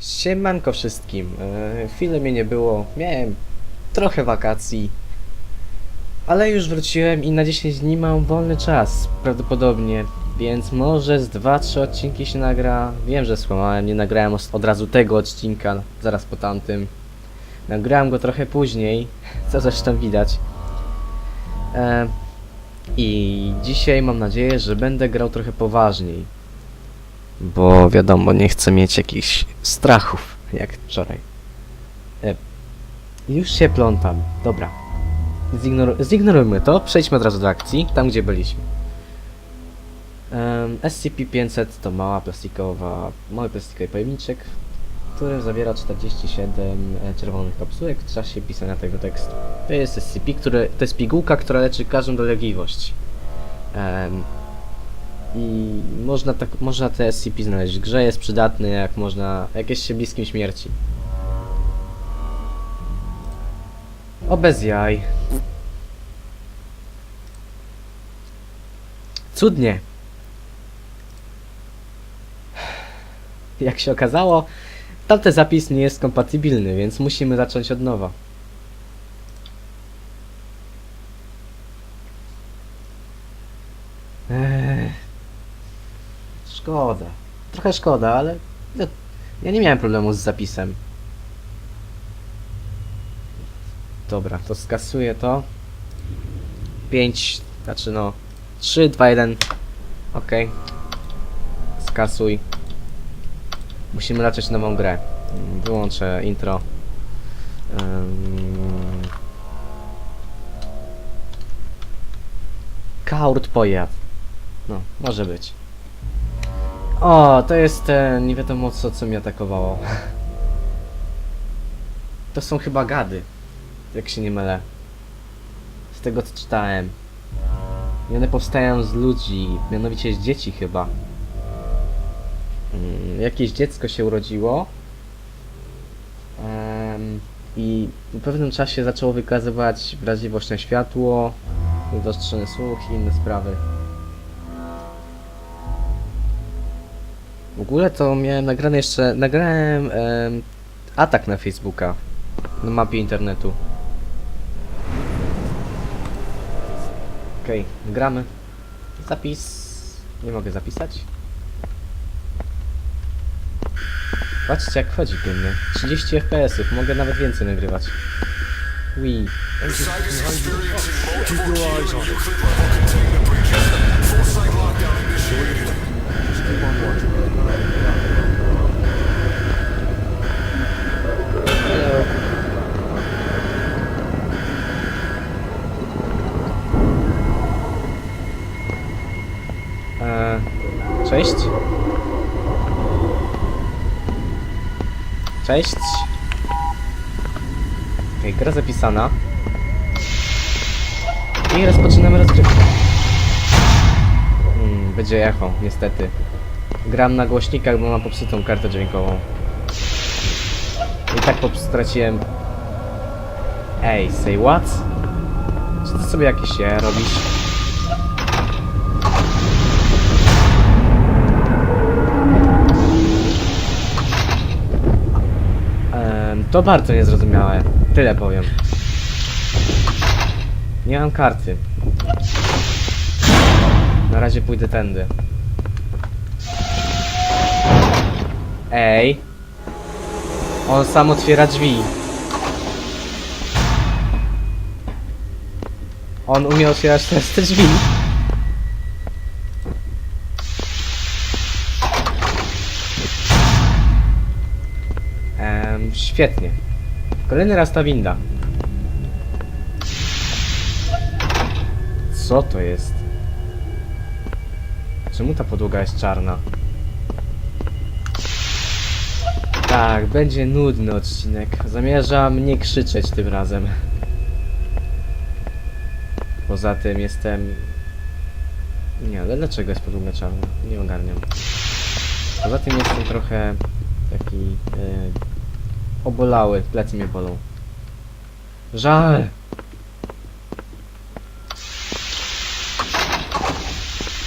Siemanko wszystkim. E, chwilę mnie nie było. Miałem trochę wakacji. Ale już wróciłem i na 10 dni mam wolny czas, prawdopodobnie. Więc może z 2-3 odcinki się nagra. Wiem, że skłamałem, nie nagrałem od razu tego odcinka, zaraz po tamtym. Nagrałem go trochę później, co zresztą widać. E, I dzisiaj mam nadzieję, że będę grał trochę poważniej. Bo wiadomo, nie chcę mieć jakichś strachów, jak wczoraj. E, już się plątam. Dobra. Zignor zignorujmy to, przejdźmy od razu do akcji, tam gdzie byliśmy. Um, SCP-500 to mała plastikowa, mały plastikowy pojemniczek, który zawiera 47 e, czerwonych kapsułek w czasie pisania tego tekstu. To jest SCP, które, to jest pigułka, która leczy każdą dolegliwość. Em, I można, tak, można te SCP znaleźć grze, jest przydatny jak można, jak jest się bliskim śmierci. O bez jaj. Cudnie. Jak się okazało, tamten zapis nie jest kompatybilny, więc musimy zacząć od nowa. Ech. Szkoda. Trochę szkoda, ale no, ja nie miałem problemu z zapisem. Dobra, to skasuję to. 5, znaczy no 3, 2, 1. Okej. Skasuj. Musimy zacząć nową grę. Wyłączę intro. Kaurt pojaw. No, może być. O, to jest ten, nie wiadomo co, co mnie atakowało. To są chyba gady, jak się nie mylę. Z tego co czytałem. I one powstają z ludzi, mianowicie z dzieci chyba. Mm, jakieś dziecko się urodziło. I w pewnym czasie zaczęło wykazywać wrażliwość na światło, wydostrzony słuch i inne sprawy. W ogóle to miałem nagrane jeszcze, nagrałem em, atak na Facebooka, na mapie internetu. Okej, gramy. Zapis. Nie mogę zapisać. Patrzcie jak chodzi płynnie. 30 FPS-ów, mogę nawet więcej nagrywać. Wii. Cześć. Cześć. Okej, gra zapisana. I rozpoczynamy rozgrywkę. Hmm, będzie echo, niestety. Gram na głośnikach, bo mam popsutą kartę dźwiękową. I tak straciłem... Ej, say what? Czy ty sobie jakieś się robisz? To bardzo niezrozumiałe. Tyle powiem. Nie mam karty. Na razie pójdę tędy. Ej. On sam otwiera drzwi. On umie otwierać teraz te drzwi. Świetnie. Kolejny raz ta winda. Co to jest? Czemu ta podłoga jest czarna? Tak, będzie nudny odcinek. Zamierzam nie krzyczeć tym razem. Poza tym jestem... Nie, ale dlaczego jest podłoga czarna? Nie ogarniam. Poza tym jestem trochę taki e, obolały, plecy mnie bolą. Żal!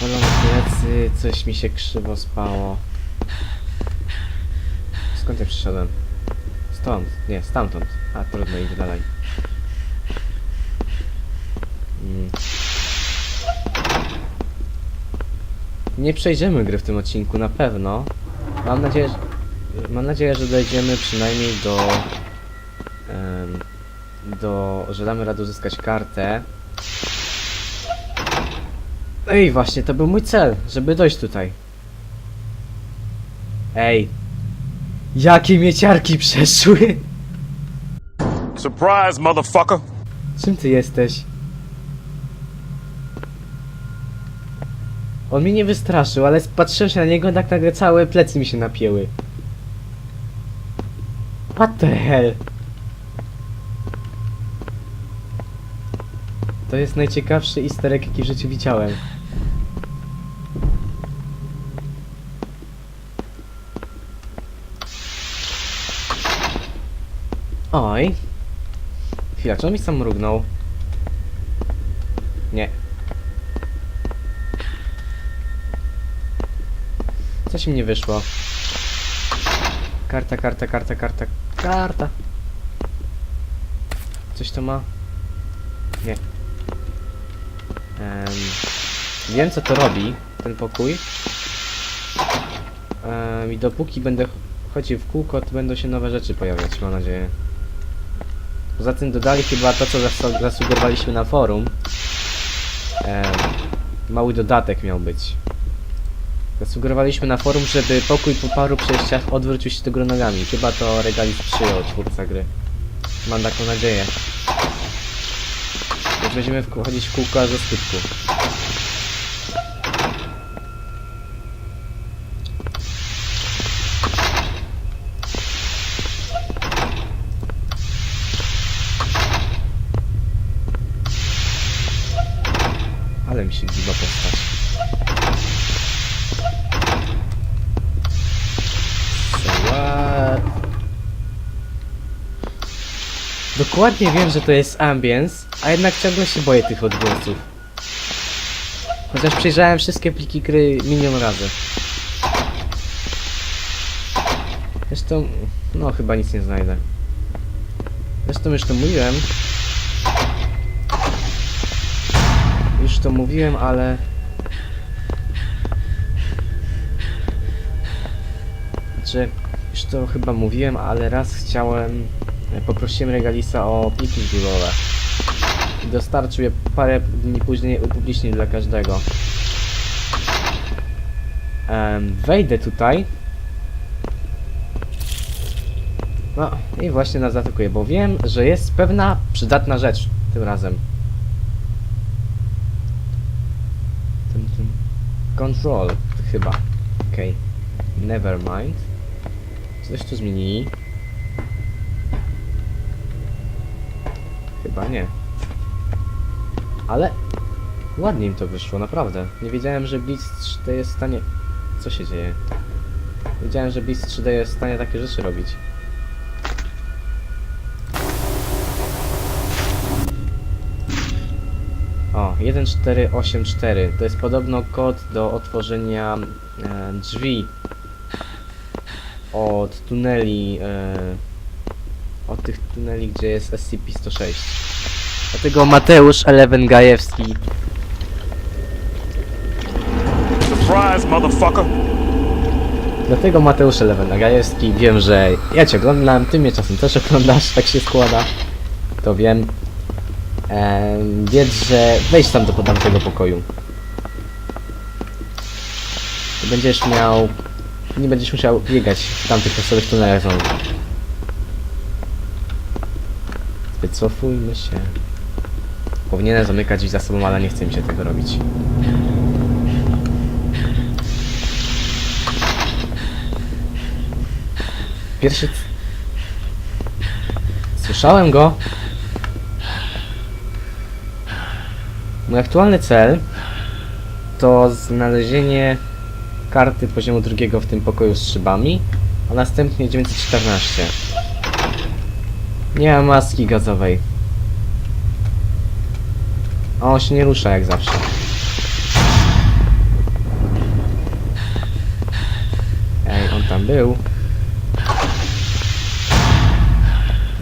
Bolą plecy, coś mi się krzywo spało. skąd ja przyszedłem? Stąd, nie, stamtąd. A, trudno, idę dalej. Mm. Nie przejdziemy gry w tym odcinku, na pewno. Mam nadzieję, że, mam nadzieję, że dojdziemy przynajmniej do... do... że damy radę uzyskać kartę. Ej, właśnie, to był mój cel, żeby dojść tutaj. Ej. Jakie mieciarki przeszły? Surprise, motherfucker! Czym ty jesteś? On mnie nie wystraszył, ale patrzyłem się na niego, tak nagle całe plecy mi się napięły. What the hell? To jest najciekawszy easter egg, jaki w życiu widziałem. Oj. Chwila, czy on mi sam mrugnął? Nie. Coś mi nie wyszło. Karta, karta, karta, karta, karta. Coś to ma? Nie. Em, wiem co to robi, ten pokój. Em, I dopóki będę chodził w kółko, to będą się nowe rzeczy pojawiać, mam nadzieję. Poza tym dodali chyba to, co zas- zasugerowaliśmy na forum. Em, mały dodatek miał być. Zasugerowaliśmy na forum, żeby pokój po paru przejściach odwrócił się do góry nogami. Chyba to Regalis przyjął, twórca gry. Mam taką nadzieję. Będziemy w chodzić w kółko aż do skutku. Ale mi się giba postać. So what? Dokładnie wiem, że to jest ambience, a jednak ciągle się boję tych odgłosów. Chociaż przejrzałem wszystkie pliki gry milion razy. Zresztą, no chyba nic nie znajdę. Zresztą już to mówiłem. Już to mówiłem, ale... Znaczy, już to chyba mówiłem, ale raz chciałem... Poprosiłem Regalisa o pliki. I dostarczył je parę dni później upublicznił dla każdego. Wejdę tutaj. No i właśnie nas zaatakuje, bo wiem, że jest pewna przydatna rzecz tym razem. Control, chyba. Okej. Never mind. Coś tu zmienili? Chyba nie. Ale ładnie im to wyszło, naprawdę. Nie wiedziałem, że Blitz 3D jest w stanie... Co się dzieje? Wiedziałem, że Blitz 3D jest w stanie takie rzeczy robić. O, 1484. To jest podobno kod do otworzenia e, drzwi od tuneli, e, od tych tuneli, gdzie jest SCP-106. Dlatego Mateusz Eleven Gajewski Surprise, motherfucker! Dlatego Mateusz Eleven Gajewski wiem, że ja cię oglądam, ty mnie czasem też oglądasz, tak się składa. To wiem. Ehm, wiedz, że wejdź tam do podamtego pokoju. Będziesz miał... Nie będziesz musiał biegać w tamtych losowych tunelach znowu. Wycofujmy się. Powinienem zamykać drzwi za sobą, ale nie chcę mi się tego robić. Pierwszy... Słyszałem go. Mój aktualny cel to znalezienie karty poziomu drugiego w tym pokoju z szybami, a następnie 914. Nie ma maski gazowej. A on się nie rusza jak zawsze. Ej, on tam był.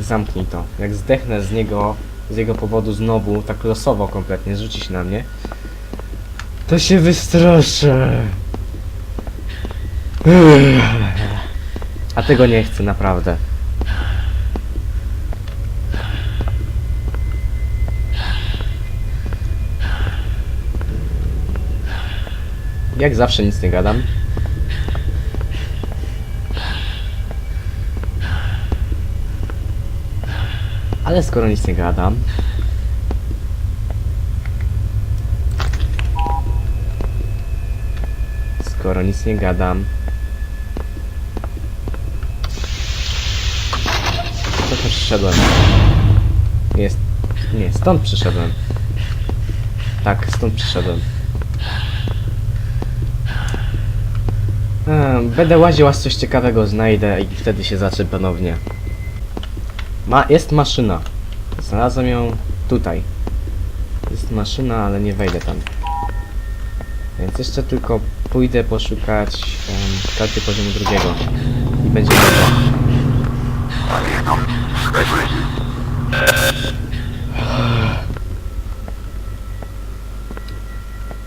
zamknij to. Jak zdechnę z niego, z jego powodu znowu, tak losowo kompletnie, rzuci się na mnie, to się wystraszę. A tego nie chcę, naprawdę. Jak zawsze nic nie gadam. Ale skoro nic nie gadam. Skoro nic nie gadam. To też przyszedłem. Jest. Nie, stąd przyszedłem. Tak, stąd przyszedłem. Będę łaził, aż coś ciekawego znajdę i wtedy się zacznę ponownie. Ma, jest maszyna. Znalazłem ją tutaj. Jest maszyna, ale nie wejdę tam. Więc jeszcze tylko pójdę poszukać um, karty poziomu drugiego. I będzie gotowe.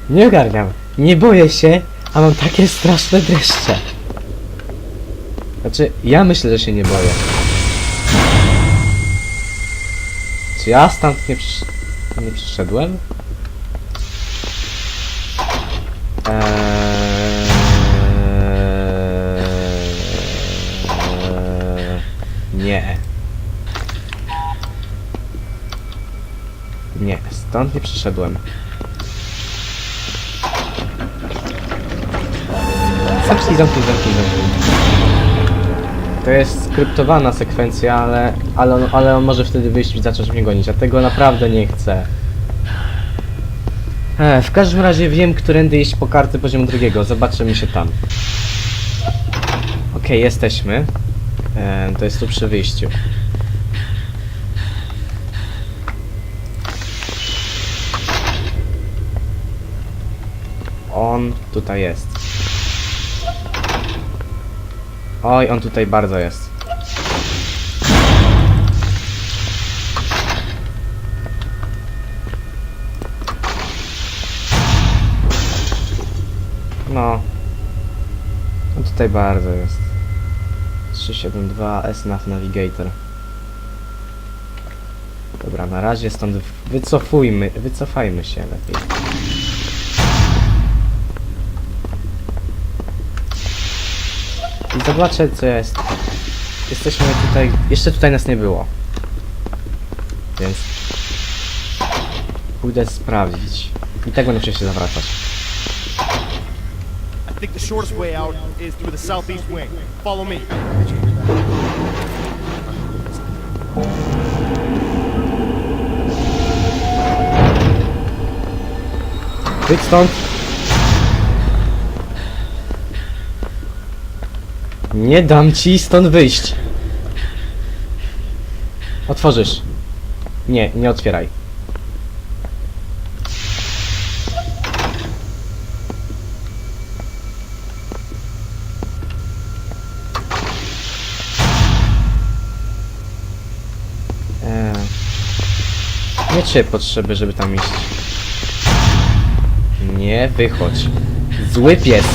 Nie ogarniam. Nie boję się, a mam takie straszne dreszcze. Znaczy, ja myślę, że się nie boję. Czy ja stąd nie, przysz nie przyszedłem? Eee... Nie. Nie, stąd nie przyszedłem. Zamknij, zamknij, zamknij, zamknij. To jest skryptowana sekwencja, ale, ale, on, ale on może wtedy wyjść i zacząć mnie gonić, a tego naprawdę nie chcę. E, w każdym razie wiem, którędy iść po karty poziomu drugiego. Zobaczymy się tam. Okej, jesteśmy. E, to jest tu przy wyjściu. On tutaj jest. Oj, on tutaj bardzo jest. No. On tutaj bardzo jest. 372 SNAF Navigator. Dobra, na razie stąd wycofujmy, wycofajmy się lepiej. Zobaczę co jest. Jesteśmy tutaj. Jeszcze tutaj nas nie było. Więc. Pójdę sprawdzić. I tak będę się zawracać. I think the shortest way out is through the southeast wing. Follow me. Wyjdź stąd! Nie dam ci stąd wyjść. Otworzysz. Nie, nie otwieraj. Eee. Nie czuję potrzeby, żeby tam iść. Nie wychodź. Zły pies.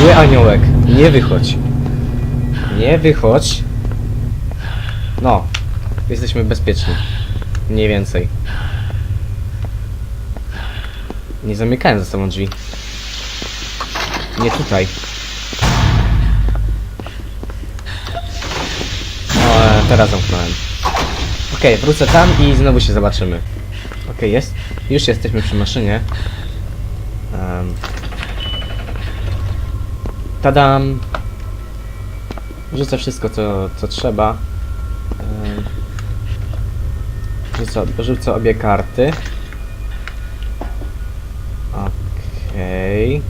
Zły aniołek. Nie wychodź. Nie wychodź. No. Jesteśmy bezpieczni. Mniej więcej. Nie zamykałem za sobą drzwi. Nie tutaj. O, e, teraz zamknąłem. Okej, wrócę tam i znowu się zobaczymy. Okej, jest. Już jesteśmy przy maszynie. Um. Tadam! Rzucę wszystko, co, co trzeba. Um. Rzucę, rzucę obie karty. Okej.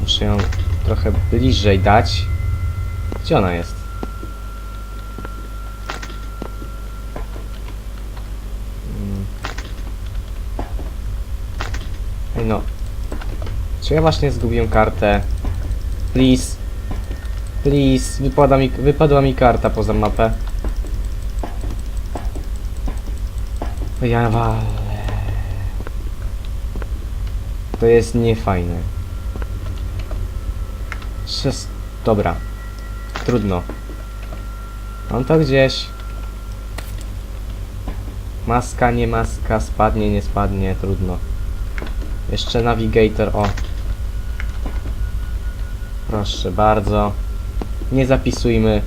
Muszę ją trochę bliżej dać. Gdzie ona jest? Mm. Ej no. Czy ja właśnie zgubiłem kartę? Please. Please, wypada mi, wypadła mi karta poza mapę. No ja wale. To jest niefajne. Szes... Dobra. Trudno. on to gdzieś. Maska, nie maska, spadnie, nie spadnie, trudno. Jeszcze navigator, o. Proszę bardzo. Nie zapisujmy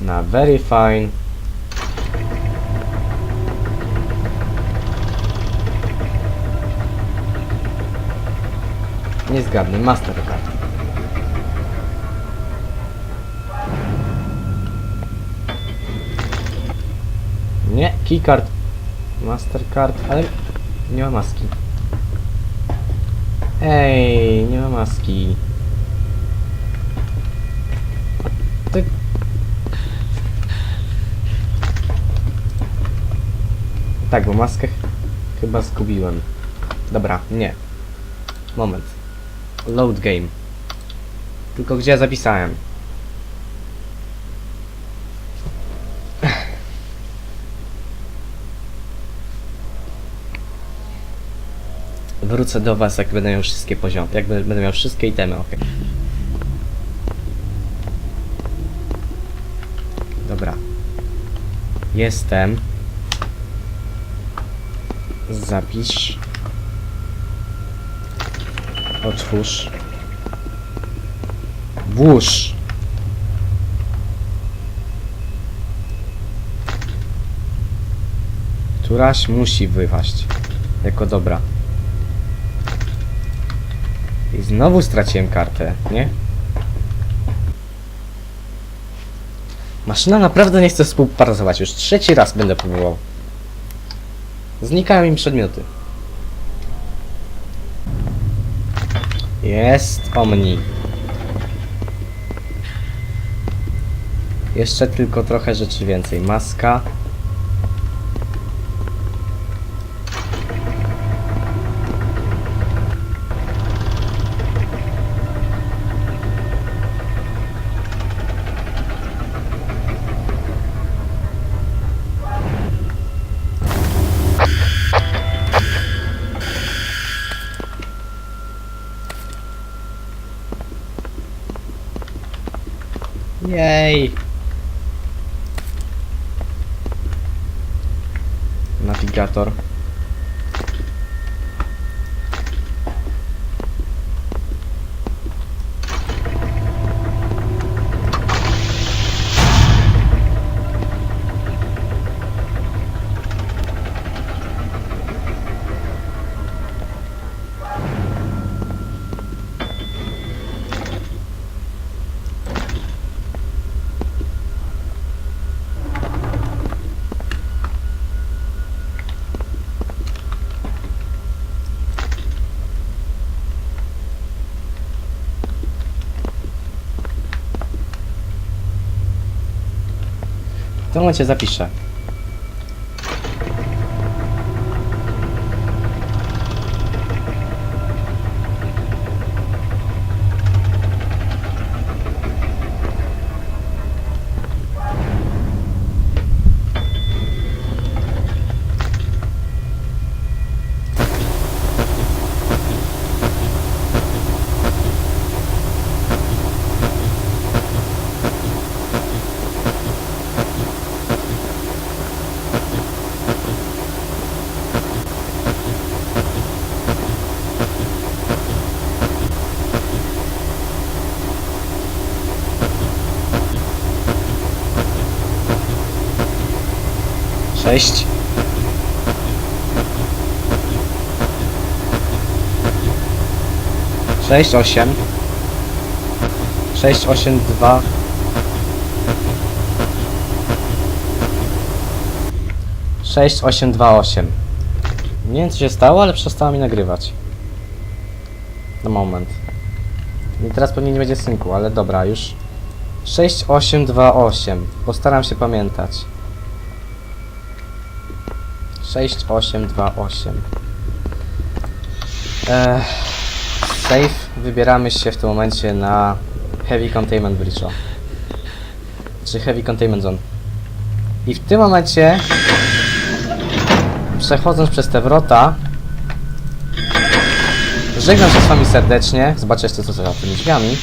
na very fine. Nie zgadnę, Mastercard. Nie, keycard. Mastercard, ale nie ma maski. Ej, nie ma maski. Tak, bo maskę ch- chyba zgubiłem. Dobra, nie. Moment. Load game. Tylko gdzie ja zapisałem? Wrócę do was, jak będę miał wszystkie poziomy. Jak będę miał wszystkie itemy, ok. Dobra. Jestem. Zapisz. Otwórz. Włóż. Któraś musi wypaść. Jako dobra. I znowu straciłem kartę, nie? Maszyna naprawdę nie chce współpracować. Już trzeci raz będę próbował. Znikają im przedmioty. Jest Omni. Jeszcze tylko trochę rzeczy więcej. Maska. Jej! Nawigator. W tym momencie zapiszę. Sześć. Sześć, osiem. Sześć, osiem, dwa. Sześć, osiem, dwa, osiem. Nie wiem co się stało, ale przestała mi nagrywać. Na moment. I teraz pewnie nie będzie synku, ale dobra, już. 6, 8, 2, 8. Postaram się pamiętać. 6, 8, 2, 8. Eee. Wybieramy się w tym momencie na Heavy Containment Bridge. Czy Heavy Containment Zone. I w tym momencie przechodząc przez te wrota, żegnam się z wami serdecznie. Zobaczę jeszcze co za tymi drzwiami.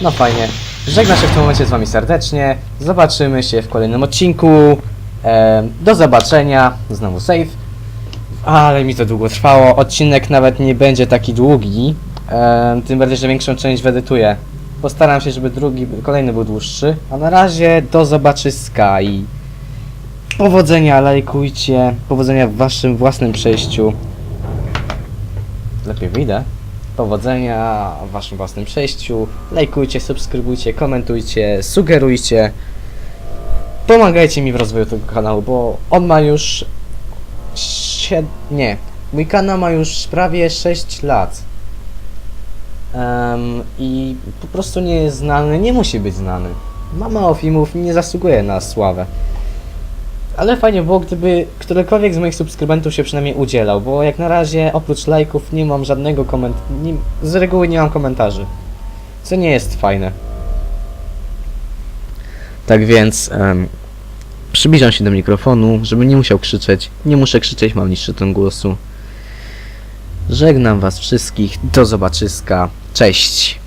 No fajnie. Żegnam się w tym momencie z wami serdecznie. Zobaczymy się w kolejnym odcinku. Do zobaczenia. Znowu save. Ale mi to długo trwało. Odcinek nawet nie będzie taki długi. Tym bardziej, że większą część wyedytuję. Postaram się, żeby drugi, kolejny był dłuższy. A na razie do zobaczyska i powodzenia, lajkujcie. Powodzenia w waszym własnym przejściu. Lepiej wyjdę. Powodzenia w waszym własnym przejściu. Lajkujcie, subskrybujcie, komentujcie, sugerujcie. Pomagajcie mi w rozwoju tego kanału, bo on ma już. Sie... Nie. Mój kanał ma już prawie 6 lat. Em, I po prostu nie jest znany, nie musi być znany. Ma mało filmów, nie zasługuje na sławę. Ale fajnie było, gdyby którykolwiek z moich subskrybentów się przynajmniej udzielał, bo jak na razie oprócz lajków nie mam żadnego komentarza. Z reguły nie mam komentarzy. Co nie jest fajne. Tak więc em, przybliżam się do mikrofonu, żeby nie musiał krzyczeć. Nie muszę krzyczeć, mam niższy ton głosu. Żegnam was wszystkich, do zobaczyska. Cześć!